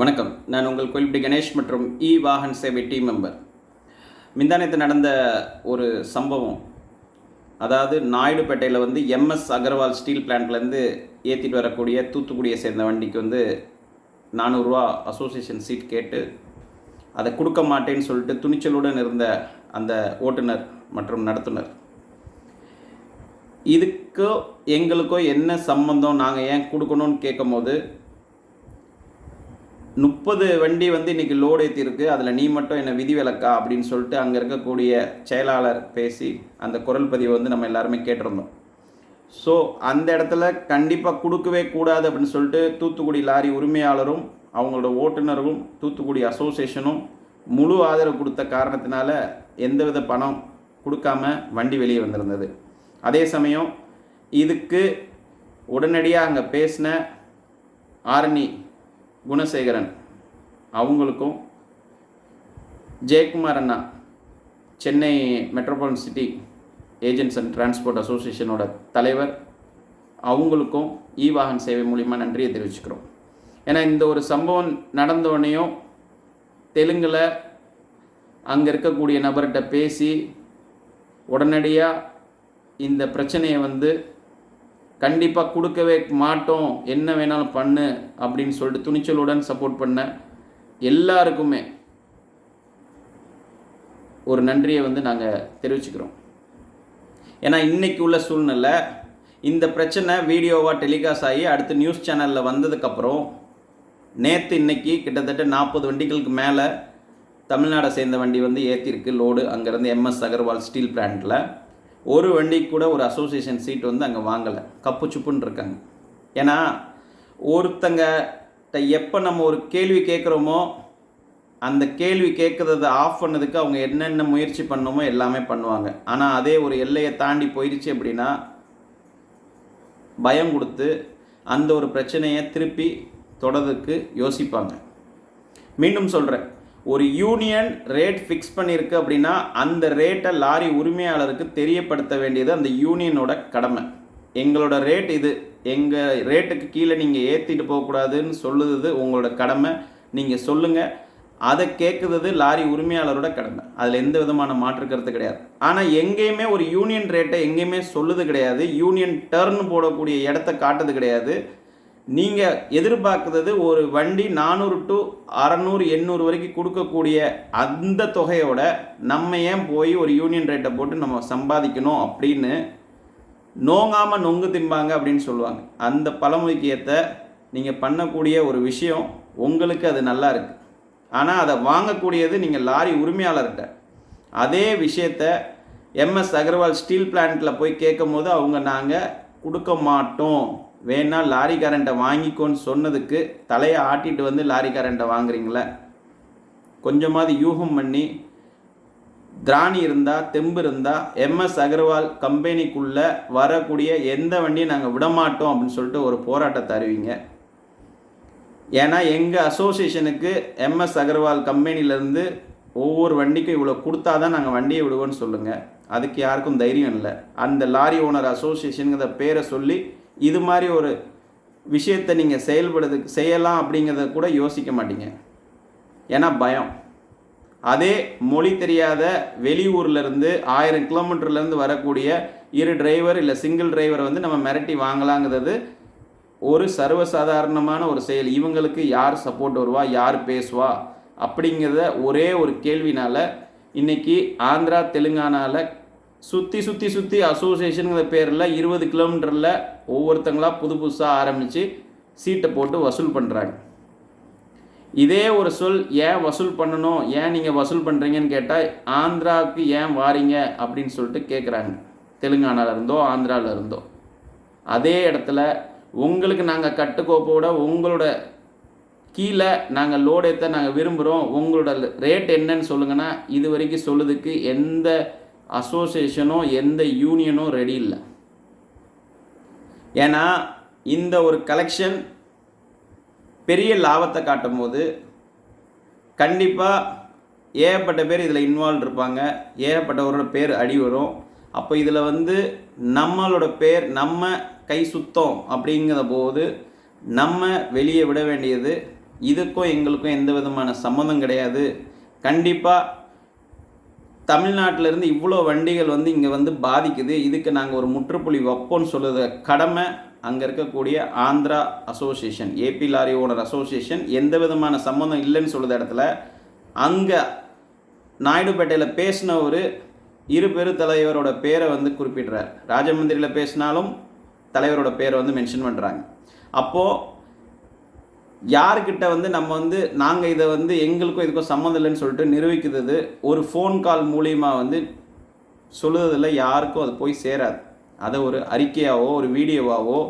வணக்கம். நான் உங்கள் கோயில்பட்டி கணேஷ் மற்றும் இ வாகன் சேவை டீம் மெம்பர். மிந்தானத்து நடந்த ஒரு சம்பவம். அதாவது நாயுடுபேட்டையில் வந்து எம்எஸ் அகர்வால் ஸ்டீல் பிளான்ட்லேருந்து ஏற்றிட்டு வரக்கூடிய தூத்துக்குடியை சேர்ந்த வண்டிக்கு வந்து நானூறுரூவா அசோசியேஷன் சீட் கேட்டு அதை கொடுக்க மாட்டேன்னு சொல்லிட்டு துணிச்சலுடன் இருந்த அந்த ஓட்டுநர் மற்றும் நடத்துனர். இதுக்கோ எங்களுக்கோ என்ன சம்பந்தம் நாங்கள் ஏன் கொடுக்கணும்னு கேட்கும்போது முப்பது வண்டி வந்து இன்றைக்கி லோடு ஏற்றிருக்கு அதில் நீ மட்டும் என்ன விதிவிலக்கா அப்படின்னு சொல்லிட்டு அங்கே இருக்கக்கூடிய செயலாளர் பேசி அந்த குரல் பதிவை வந்து நம்ம எல்லாருமே கேட்டிருந்தோம். ஸோ அந்த இடத்துல கண்டிப்பாக கொடுக்கவே கூடாது அப்படின்னு சொல்லிட்டு தூத்துக்குடி லாரி உரிமையாளரும் அவங்களோட ஓட்டுநரும் தூத்துக்குடி அசோசியேஷனும் முழு ஆதரவு கொடுத்த காரணத்தினால எந்தவித பணம் கொடுக்காம வண்டி வெளியே வந்திருந்தது. அதே சமயம் இதுக்கு உடனடியாக அங்கே பேசின ஆரணி குணசேகரன் அவங்களுக்கும் ஜெயக்குமார் அண்ணா Chennai metropolitan city agents and transport அசோசியேஷனோட தலைவர் அவங்களுக்கும் இ வாகன் சேவை மூலிமா நன்றியை தெரிவிச்சுக்கிறோம். ஏன்னா இந்த ஒரு சம்பவம் நடந்தோடனையும் தெலுங்கில் அங்கே இருக்கக்கூடிய நபர்கிட்ட பேசி உடனடியாக இந்த பிரச்சனையை வந்து கண்டிப்பாக கொடுக்கவே மாட்டோம். என்ன வேணாலும் பண்ணு அப்படின்னு சொல்லிட்டு துணிச்சலுடன் சப்போர்ட் பண்ண எல்லாருக்குமே ஒரு நன்றியை வந்து நாங்கள் தெரிவிச்சுக்கிறோம். ஏன்னா இன்றைக்கி உள்ள சூழ்நிலை இந்த பிரச்சனை வீடியோவாக டெலிகாஸ்ட் ஆகி அடுத்து நியூஸ் சேனலில் வந்ததுக்கப்புறம் நேற்று இன்னைக்கு கிட்டத்தட்ட நாற்பது வண்டிகளுக்கு மேலே தமிழ்நாடை சேர்ந்த வண்டி வந்து ஏற்றிருக்கு லோடு அங்கேருந்து எம்எஸ் அகர்வால் ஸ்டீல் பிளான்ட்டில் ஒரு வண்டிக்கு கூட ஒரு அசோசியேஷன் சீட் வந்து அங்கே வாங்கலை. கப்பு சுப்புன்னு இருக்காங்க. ஏன்னா ஒருத்தங்க எப்போ நம்ம ஒரு கேள்வி கேட்குறோமோ அந்த கேள்வி கேட்குறத ஆஃப் பண்ணதுக்கு அவங்க என்னென்ன முயற்சி பண்ணணுமோ எல்லாமே பண்ணுவாங்க. ஆனால் அதே ஒரு எல்லையை தாண்டி போயிடுச்சு அப்படின்னா பயம் கொடுத்து அந்த ஒரு பிரச்சனையை திருப்பி தொடர்றதுக்கு யோசிப்பாங்க. மீண்டும் சொல்கிறேன் ஒரு யூனியன் ரேட் ஃபிக்ஸ் பண்ணியிருக்கு அப்படின்னா அந்த ரேட்டை லாரி உரிமையாளருக்கு தெரியப்படுத்த வேண்டியது அந்த யூனியனோட கடமை. எங்களோட ரேட் இது. எங்கள் ரேட்டுக்கு கீழே நீங்கள் ஏற்றிட்டு போகக்கூடாதுன்னு சொல்லுது உங்களோட கடமை. நீங்கள் சொல்லுங்கள் அதை கேட்குறது லாரி உரிமையாளரோட கடமை. அதில் எந்த விதமான மாற்று கருத்து கிடையாது. ஆனால் எங்கேயுமே ஒரு யூனியன் ரேட்டை எங்கேயுமே சொல்லுது கிடையாது. யூனியன் டர்ன் போடக்கூடிய இடத்த காட்டுது கிடையாது. நீங்கள் எதிர்பார்க்குறது ஒரு வண்டி நானூறு டு அறநூறு எண்ணூறு வரைக்கும் கொடுக்கக்கூடிய அந்த தொகையோட நம்ம ஏன் போய் ஒரு யூனியன் ரேட்டை போட்டு நம்ம சம்பாதிக்கணும் அப்படின்னு நோங்காமல் நொங்கு திம்பாங்க அப்படின்னு சொல்லுவாங்க. அந்த பழமொழிக்கியத்தை நீங்கள் பண்ணக்கூடிய ஒரு விஷயம் உங்களுக்கு அது நல்லா இருக்குது ஆனால் அதை வாங்கக்கூடியது நீங்கள் லாரி உரிமையாளர்கிட்ட. அதே விஷயத்த எம்எஸ் அகர்வால் ஸ்டீல் பிளான்ட்டில் போய் கேட்கும் போது அவங்க நாங்கள் கொடுக்க மாட்டோம் வேணால் லாரி கரண்ட்டை வாங்கிக்கோன்னு சொன்னதுக்கு தலையை ஆட்டிட்டு வந்து லாரி கரண்ட்டை வாங்குறீங்களே? கொஞ்சமாவது யூகம் பண்ணி திராணி இருந்தால் தெம்பு இருந்தால் எம்எஸ் அகர்வால் கம்பெனிக்குள்ளே வரக்கூடிய எந்த வண்டியும் நாங்கள் விடமாட்டோம் அப்படின்னு சொல்லிட்டு ஒரு போராட்டத்தை அறிவிங்க. ஏன்னா எங்கள் அசோசியேஷனுக்கு எம்எஸ் அகர்வால் கம்பெனிலேருந்து ஒவ்வொரு வண்டிக்கும் இவ்வளோ கொடுத்தா தான் நாங்கள் வண்டியை விடுவோன்னு சொல்லுங்கள் அதுக்கு யாருக்கும் தைரியம் இல்லை. அந்த லாரி ஓனர் அசோசியேஷனுங்கிற பேரை சொல்லி இது மாதிரி ஒரு விஷயத்தை நீங்கள் செயல்படுறதுக்கு செய்யலாம் அப்படிங்கிறத கூட யோசிக்க மாட்டீங்க. ஏன்னா பயம். அதே மொழி தெரியாத வெளியூர்லேருந்து ஆயிரம் கிலோமீட்டர்லேருந்து வரக்கூடிய இரு டிரைவர் இல்லை சிங்கிள் டிரைவரை வந்து நம்ம மிரட்டி வாங்கலாங்கிறது ஒரு சர்வசாதாரணமான ஒரு செயல். இவங்களுக்கு யார் சப்போர்ட் வருவா? யார் பேசுவா? அப்படிங்கிறத ஒரே ஒரு கேள்வினால் இன்றைக்கி ஆந்திரா தெலுங்கானாவில் சுற்றி சுற்றி சுற்றி அசோசியேஷனுங்கிற பேரில் இருபது கிலோமீட்டரில் ஒவ்வொருத்தங்களாக புது புதுசாக ஆரம்பித்து சீட்டை போட்டு வசூல் பண்ணுறாங்க இதே ஒரு சொல் ஏன் வசூல் பண்ணணும்? ஏன் நீங்கள் வசூல் பண்ணுறீங்கன்னு கேட்டால் ஆந்திராவுக்கு ஏன் வாரீங்க? அப்படின்னு சொல்லிட்டு கேட்குறாங்க தெலுங்கானாவில் இருந்தோ ஆந்திராவில் இருந்தோ. அதே இடத்துல உங்களுக்கு நாங்கள் கட்டுக்கோப்போட உங்களோட கீழே நாங்கள் லோடு ஏற்ற நாங்கள் விரும்புகிறோம் உங்களோட ரேட் என்னன்னு சொல்லுங்கன்னா இது வரைக்கும் சொல்லுதுக்கு எந்த அசோசியேஷனோ எந்த யூனியனோ ரெடி இல்லை. ஏன்னா இந்த ஒரு கலெக்ஷன் பெரிய லாபத்தை காட்டும் போது கண்டிப்பாக ஏகப்பட்ட பேர் இதில் இன்வால்வ் இருப்பாங்க. ஏகப்பட்டவரோட பேர் அடி வரும். அப்போ இதில் வந்து நம்மளோட பேர் நம்ம கை சுத்தம் அப்படிங்கிற போது நம்ம வெளியே விட வேண்டியது இதுக்கும் எங்களுக்கும் எந்த விதமான சம்மந்தம் கிடையாது. கண்டிப்பாக தமிழ்நாட்டிலேருந்து இவ்வளோ வண்டிகள் வந்து இங்கே வந்து பாதிக்குது. இதுக்கு நாங்கள் ஒரு முற்றுப்புள்ளி வைப்போம்னு சொல்லுற கடமை அங்கே இருக்கக்கூடிய Andhra association AP lorry owner association எந்த விதமான சம்மந்தம் இல்லைன்னு சொல்லுற இடத்துல அங்கே நாயுடுபேட்டையில் பேசின ஒரு இரு பெரு தலைவரோட பேரை வந்து குறிப்பிடுறார். ராஜமந்திரியில் பேசினாலும் தலைவரோட பேரை வந்து மென்ஷன் பண்ணுறாங்க அப்போது யாருக்கிட்ட வந்து நம்ம வந்து நாங்கள் இதை வந்து எங்களுக்கும் இதுக்கும் சம்மந்தம் இல்லைன்னு சொல்லிட்டு நிரூபிக்கிறது ஒரு ஃபோன் கால் மூலியமாக வந்து சொல்லுறதில் யாருக்கும் அது போய் சேராது. அதை ஒரு அறிக்கையாவோ ஒரு வீடியோவாவோ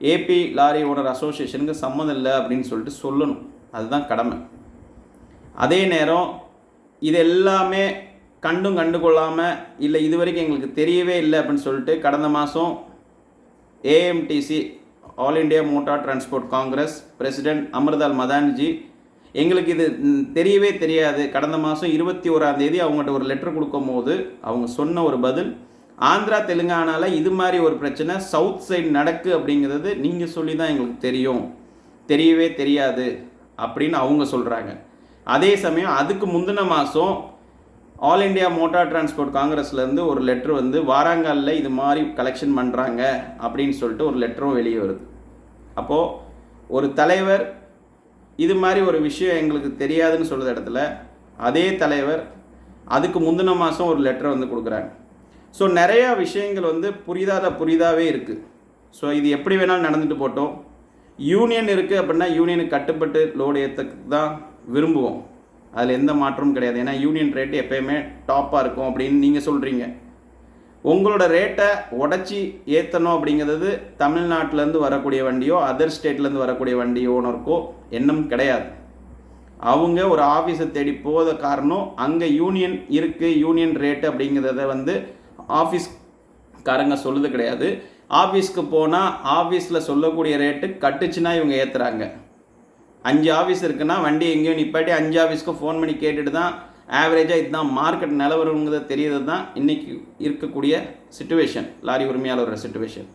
ஏபி லாரி ஓனர் அசோசியேஷனுக்கு சம்மந்தம் இல்லை அப்படின்னு சொல்லிட்டு சொல்லணும். அதுதான் கடமை. அதே நேரம் இது எல்லாமே கண்டும் கண்டுகொள்ளாமல் இல்லை இது வரைக்கும் எங்களுக்கு தெரியவே இல்லை அப்படின்னு சொல்லிட்டு கடந்த மாதம் AMTC all India motor transport congress president Amritlal Madanji. எங்களுக்கு இது தெரியவே தெரியாது. கடந்த மாதம் இருபத்தி ஓராம் தேதி அவங்கள்ட்ட ஒரு லெட்டர் கொடுக்கும்போது அவங்க சொன்ன ஒரு பதில் ஆந்திரா தெலுங்கானால இது மாதிரி ஒரு பிரச்சனை சவுத் சைடு நடக்கு அப்படிங்கிறது நீங்கள் சொல்லி தான் எங்களுக்கு தெரியும். தெரியவே தெரியாது அப்படின்னு அவங்க சொல்கிறாங்க அதே சமயம் அதுக்கு முந்தின மாதம் ஆல் இண்டியா மோட்டார் டிரான்ஸ்போர்ட் காங்கிரஸ்லேருந்து ஒரு லெட்ரு வந்து வாராங்காலில் இது மாதிரி கலெக்ஷன் பண்ணுறாங்க அப்படின்னு சொல்லிட்டு ஒரு லெட்டரும் வெளியே வருது. அப்போது ஒரு தலைவர் இது மாதிரி ஒரு விஷயம் எங்களுக்கு தெரியாதுன்னு சொல்கிற இடத்துல அதே தலைவர் அதுக்கு முந்தின மாதம் ஒரு லெட்டர் வந்து கொடுக்குறாங்க. ஸோ நிறையா விஷயங்கள் வந்து புரிதாத புரிதாவே இருக்குது ஸோ இது எப்படி வேணாலும் நடந்துட்டு போட்டோம் யூனியன் இருக்குது அப்படின்னா யூனியனுக்கு கட்டுப்பட்டு லோடு ஏற்றக்கு தான் விரும்புவோம். அதில் எந்த மாற்றமும் கிடையாது. ஏன்னா யூனியன் ரேட்டு எப்பயுமே டாப்பாக இருக்கும் அப்படின்னு நீங்கள் சொல்கிறீங்க உங்களோட ரேட்டை உடச்சி ஏற்றணும் அப்படிங்கிறது தமிழ்நாட்டிலேருந்து வரக்கூடிய வண்டியோ அதர் ஸ்டேட்லேருந்து வரக்கூடிய வண்டி ஓனருக்கோ எண்ணம் கிடையாது. அவங்க ஒரு ஆஃபீஸை தேடி போத காரணம் அங்கே யூனியன் இருக்குது யூனியன் ரேட்டு அப்படிங்கிறத வந்து ஆஃபீஸ்காரங்க சொல்லுது கிடையாது. ஆஃபீஸ்க்கு போனால் ஆஃபீஸில் சொல்லக்கூடிய ரேட்டு கட்டுச்சுன்னா இவங்க ஏற்றுறாங்க அஞ்சு ஆஃபீஸ் இருக்குன்னா வண்டி எங்கேயோ நிப்பாட்டி அஞ்சு ஆஃபீஸ்க்கும் ஃபோன் பண்ணி கேட்டுட்டு தான் ஆவரேஜாக இதுதான் மார்க்கெட் நிலவரங்கிறத தெரியுது தான் இன்றைக்கி இருக்கக்கூடிய சுச்சுவேஷன் லாரி உரிமையாளரோட சுச்சுவேஷன்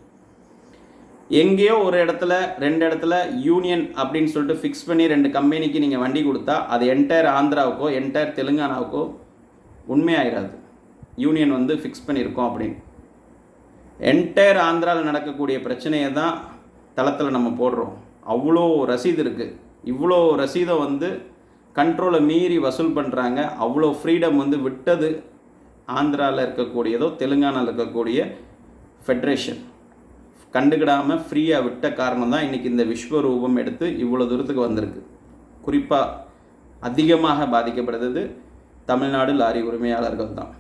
எங்கேயோ ஒரு இடத்துல ரெண்டு இடத்துல யூனியன் அப்படின்னு சொல்லிட்டு ஃபிக்ஸ் பண்ணி ரெண்டு கம்பெனிக்கு நீங்கள் வண்டி கொடுத்தா அது என்டையர் ஆந்திராவுக்கோ என்டையர் தெலுங்கானாவுக்கோ உண்மையாயிராது. யூனியன் வந்து ஃபிக்ஸ் பண்ணியிருக்கோம் அப்படின்னு. என்டையர் ஆந்திராவில் நடக்கக்கூடிய பிரச்சனையை தான் தளத்தில் நம்ம போடுறோம். அவ்வளோ ரசீது இருக்குது இவ்வளோ ரசீதை வந்து கண்ட்ரோலை மீறி வசூல் பண்ணுறாங்க அவ்வளோ ஃப்ரீடம் வந்து விட்டது ஆந்திராவில் இருக்கக்கூடியதோ தெலுங்கானாவில் இருக்கக்கூடிய ஃபெட்ரேஷன் கண்டுக்கிடாமல் ஃப்ரீயாக விட்ட காரணம் தான் இன்றைக்கி இந்த விஸ்வரூபம் எடுத்து இவ்வளோ தூரத்துக்கு வந்திருக்கு. குறிப்பாக அதிகமாக பாதிக்கப்படுறது தமிழ்நாடு லாரி உரிமையாளர்கள் தான்.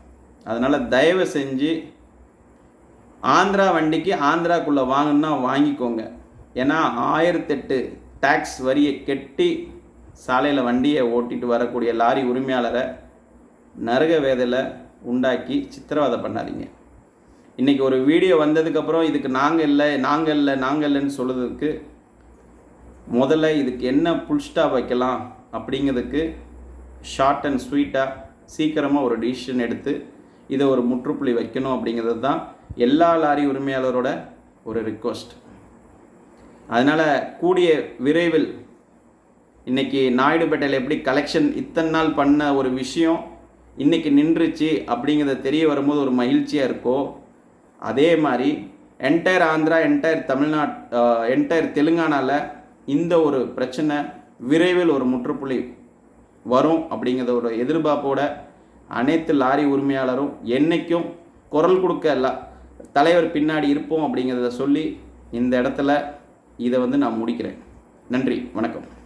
அதனால் தயவு செஞ்சு ஆந்திரா வண்டிக்கு ஆந்திராக்குள்ளே வாங்கணுன்னா வாங்கிக்கோங்க. ஏன்னா ஆயிரத்தெட்டு டேக்ஸ் வரியை கெட்டி சாலையில் வண்டியை ஓட்டிட்டு வரக்கூடிய லாரி உரிமையாளரை நரக வேதையில் உண்டாக்கி சித்திரவதை பண்ணாதீங்க. இன்றைக்கி ஒரு வீடியோ வந்ததுக்கப்புறம் இதுக்கு நாங்கள் இல்லை நாங்கள் இல்லை நாங்கள் இல்லைன்னு சொல்லுறதுக்கு முதல்ல இதுக்கு என்ன புல்ஸ்டாக வைக்கலாம் அப்படிங்கிறதுக்கு ஷார்ட் அண்ட் ஸ்வீட்டாக சீக்கிரமாக ஒரு டிசிஷன் எடுத்து இதை ஒரு முற்றுப்புள்ளி வைக்கணும் அப்படிங்கிறது தான் எல்லா லாரி உரிமையாளரோட ஒரு ரிக்வஸ்ட் அதனால் கூடிய விரைவில் இன்றைக்கி நாயுடுபேட்டையில் எப்படி கலெக்ஷன் இத்தனை நாள் பண்ண ஒரு விஷயம் இன்றைக்கி நின்றுச்சு அப்படிங்கிறத தெரிய வரும்போது ஒரு மகிழ்ச்சியாக இருக்கோ அதே மாதிரி entire Andhra entire Tamil Nadu entire தெலுங்கானாவில் இந்த ஒரு பிரச்சனை விரைவில் ஒரு முற்றுப்புள்ளி வரும் அப்படிங்கிறத ஒரு எதிர்பார்ப்போட அனைத்து லாரி உரிமையாளரும் என்றைக்கும் குரல் கொடுக்க தலைவர் பின்னாடி இருப்போம் அப்படிங்கிறத சொல்லி இந்த இடத்துல இதை வந்து நான் முடிக்கிறேன். நன்றி வணக்கம்.